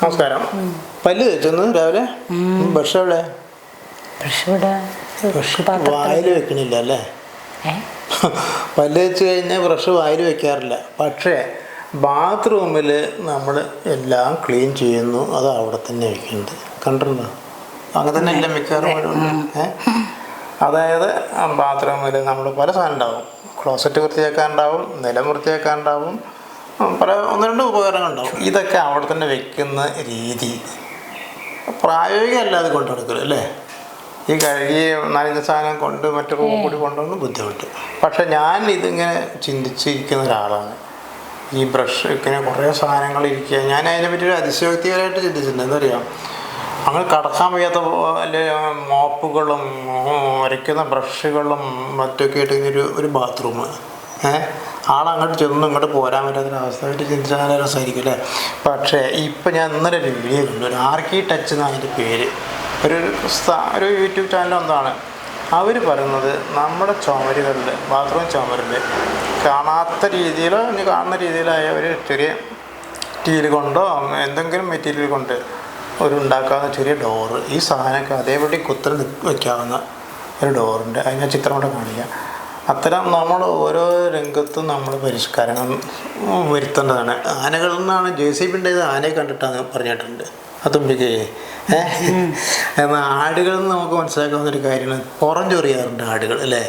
നമസ്കാരം. പല്ല് തേച്ചൊന്ന് രാവിലെ? ബ്രഷ് എവിടെ ബ്രഷ് ഇവിടെ ബ്രഷ് വായിൽ വെക്കണില്ല അല്ലേ പല്ല് വെച്ച് കഴിഞ്ഞാൽ ബ്രഷ് വായിൽ വെക്കാറില്ല. പക്ഷേ ബാത്റൂമിൽ നമ്മൾ എല്ലാം ക്ലീൻ ചെയ്യുന്നു. അത് അവിടെ തന്നെ വെക്കുന്നുണ്ട് കണ്ടിട്ടുണ്ടോ? അങ്ങനെ തന്നെ എല്ലാം മിക്കവാറും? അതായത് ബാത്റൂമിൽ നമ്മൾ പല സാധനം ഉണ്ടാവും. ക്ലോസറ്റ് വൃത്തിയാക്കാൻ ഉണ്ടാവും നിലം വൃത്തിയാക്കാൻ ഉണ്ടാവും പല ഒന്ന് രണ്ട് ഉപകരണങ്ങൾ ഉണ്ടാവും ഇതൊക്കെ അവിടെ തന്നെ വെക്കുന്ന രീതി. പ്രായോഗികമല്ല അത് കൊണ്ടു നടക്കില്ല അല്ലേ? ഈ കഴുകി നനഞ്ഞ സാധനം കൊണ്ട് മറ്റു റൂം കൂടി കൊണ്ടുവന്ന് ബുദ്ധിമുട്ട്. പക്ഷെ ഞാൻ ഇതിങ്ങനെ ചിന്തിച്ചിരിക്കുന്ന ഒരാളാണ്. ഈ ബ്രഷ് ഇങ്ങനെ കുറേ സാധനങ്ങൾ ഇരിക്കുക. ഞാൻ അതിനെ ഒരു അതിശയോക്തികരമായിട്ട് ചിന്തിച്ചിട്ടുണ്ട്. എന്തറിയാം അങ്ങനെ കടക്കാൻ വയ്യാത്ത മോപ്പുകളും വരയ്ക്കുന്ന ബ്രഷുകളും മറ്റൊക്കെ ആയിട്ട് ഇങ്ങനെ ഒരു ഒരു ബാത്റൂം ആളങ്ങോട്ട് ചെന്ന് ഇങ്ങോട്ട് പോരാൻ പറ്റാത്തൊരവസ്ഥയായിട്ട് ചിന്തിച്ചാൽ നല്ല രസമായിരിക്കും അല്ലേ? പക്ഷേ ഇപ്പം ഞാൻ ഇന്നലെ ഒരു വീഡിയോ കണ്ടു. ഒരു ആർക്കി ടച്ച് എന്നാണ് അതിന്റെ പേര്. ഒരു ഒരു യൂട്യൂബ് ചാനൽ ഒന്നാണ് അവർ പറയുന്നത് നമ്മുടെ ചുമരുകളിൽ ബാത്റൂം ചുമരിൽ കാണാത്ത രീതിയിലോ ഇനി കാണുന്ന രീതിയിലായ ഒരു ചെറിയ ടീൽ കൊണ്ടോ എന്തെങ്കിലും മെറ്റീരിയൽ കൊണ്ട് ഒരു ഉണ്ടാക്കാവുന്ന ചെറിയ ഡോറ് ഈ സാധനമൊക്കെ അതേപടി കുത്തനെ വയ്ക്കാവുന്ന ഒരു ഡോറുണ്ട് അതിനെ ചിത്രം കൂടെ കാണിക്കാം. അത്തരം നമ്മൾ ഓരോ രംഗത്തും നമ്മൾ പരിഷ്കാരങ്ങൾ വരുത്തേണ്ടതാണ്. ആനകളിൽ നിന്നാണ് ജെ സി ബിന്റെ ആനയെ കണ്ടിട്ടാണ് പറഞ്ഞിട്ടുണ്ട്. അതുമ്പിക്കേ എന്നാൽ നിന്ന് നമുക്ക് മനസ്സിലാക്കാവുന്ന ഒരു കാര്യമാണ് പുറം ചൊറിയാറുണ്ട് ആടുകൾ അല്ലേ?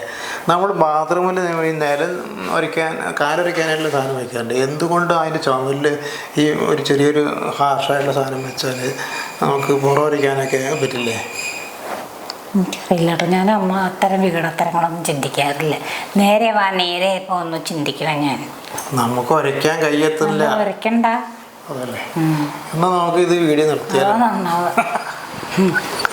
നമ്മൾ ബാത്റൂമിൽ ഈ നിലം ഒരിക്കാൻ കാലൊരിക്കാനായിട്ടുള്ള സാധനം വയ്ക്കാറുണ്ട് എന്തുകൊണ്ട് അതിന്റെ ചുമലിൽ ഈ ഒരു ചെറിയൊരു ഹാർഷായിട്ടുള്ള സാധനം വെച്ചാൽ നമുക്ക് പുറം ഒരയ്ക്കാനൊക്കെ പറ്റില്ലേ? എനിക്കറിയില്ല കേട്ടോ ഞാൻ അമ്മ അത്തരം വികടത്തരങ്ങളൊന്നും ചിന്തിക്കാറില്ല. നേരെ വാ നേരെ ഒന്ന് ചിന്തിക്കണം ഞാൻ. നമുക്ക് ഉരയ്ക്കാൻ കഴിയത്തില്ല. ഉരയ്ക്കണ്ട ഉം. നമുക്ക് ഇത് വീഡിയോ നിർത്തിയാ നിർത്തിയാലോ? നന്നാവുക